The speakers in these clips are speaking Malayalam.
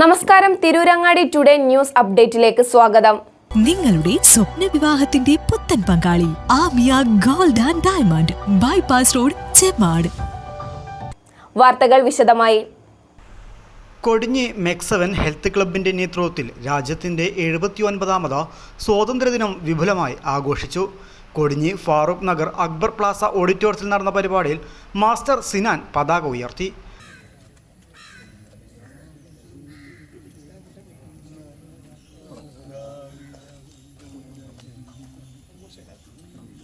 നമസ്കാരം. തിരൂരങ്ങാടി ടുഡേ ന്യൂസ് അപ്ഡേറ്റിലേക്ക് സ്വാഗതം. നിങ്ങളുടെ സ്വപ്ന വിവാഹത്തിന്റെ പുത്തൻ പങ്കാളി Amiya gold and diamond bypass road Chemmad വാർത്തകൾ വിശദമായി. കൊടിഞ്ഞി മെക്സവൻ ഹെൽത്ത് ക്ലബിന്റെ നേതൃത്വത്തിൽ രാജ്യത്തിന്റെ എഴുപത്തി ഒൻപതാമത് സ്വാതന്ത്ര്യദിനം വിപുലമായി ആഘോഷിച്ചു. കൊടിഞ്ഞി ഫാറൂഖ് നഗർ അക്ബർ പ്ലാസ ഓഡിറ്റോറിയത്തിൽ നടന്ന പരിപാടിയിൽ മാസ്റ്റർ സിനാൻ പതാക ഉയർത്തി.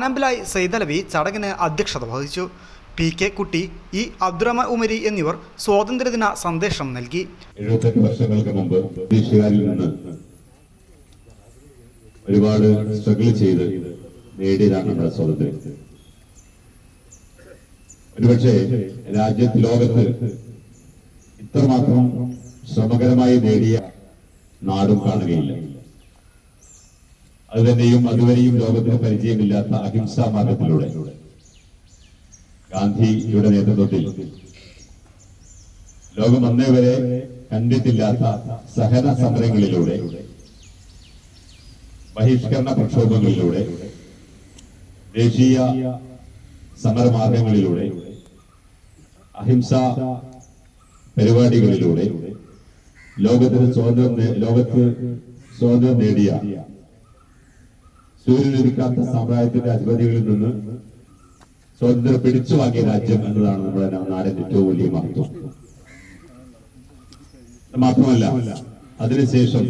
പനമ്പിലായി സൈദലവി ചടങ്ങിന് അധ്യക്ഷത വഹിച്ചു. P K Kutty E Abdurahman Umari എന്നിവർ സ്വാതന്ത്ര്യദിന സന്ദേശം നൽകി. എഴുപത്തെട്ട് വർഷങ്ങൾക്ക് മുമ്പ് ബ്രിട്ടീഷുകാരിൽ നിന്ന് ഒരുപാട് സ്ട്രഗിൾ ചെയ്ത് നേടിയതാണ് നമ്മുടെ സ്വാതന്ത്ര്യം. ഒരുപക്ഷെ രാജ്യത്ത് ലോകത്ത് ഇത്രമാത്രം ശ്രമകരമായി നേടിയ നാടും കാണുകയില്ല. അതുതന്നെയും അതുവരെയും ലോകത്തിന് പരിചയമില്ലാത്ത അഹിംസാ മാർഗത്തിലൂടെ. ഗാന്ധിയുടെ നേതൃത്വത്തിൽ. ലോകം അന്നേ വരെ കണ്ടിട്ടില്ലാത്ത സഹന സമരങ്ങളിലൂടെ ബഹിഷ്കരണ പ്രക്ഷോഭങ്ങളിലൂടെ ദേശീയ സമരമാർഗങ്ങളിലൂടെ അഹിംസ പരിപാടികളിലൂടെ ലോകത്തിന് സ്വാതന്ത്ര്യം ലോകത്ത് സ്വാതന്ത്ര്യം നേടിയ സൂര്യനുദിക്കാത്ത സാമ്രാജ്യത്തിന്റെ അധിപതികളിൽ നിന്ന് സ്വാതന്ത്ര്യം പിടിച്ചു വാങ്ങിയ രാജ്യം എന്നതാണ് നമ്മുടെ നാടിന്റെ ഏറ്റവും വലിയ മഹത്വം. മാത്രമല്ല അതിനുശേഷം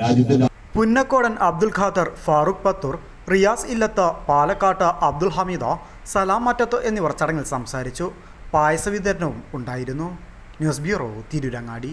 രാജ്യത്തിന്റെ പുന്നക്കോടൻ അബ്ദുൽ ഖാദർ ഫാറൂഖ് പത്തൂർ റിയാസ് ഇല്ലത്ത് പാലക്കാട്ട് അബ്ദുൽ ഹമീദ സലാം മറ്റത്ത് എന്നിവർ ചടങ്ങിൽ സംസാരിച്ചു. പായസ വിതരണവും ഉണ്ടായിരുന്നു. News bureau Tirurangadi.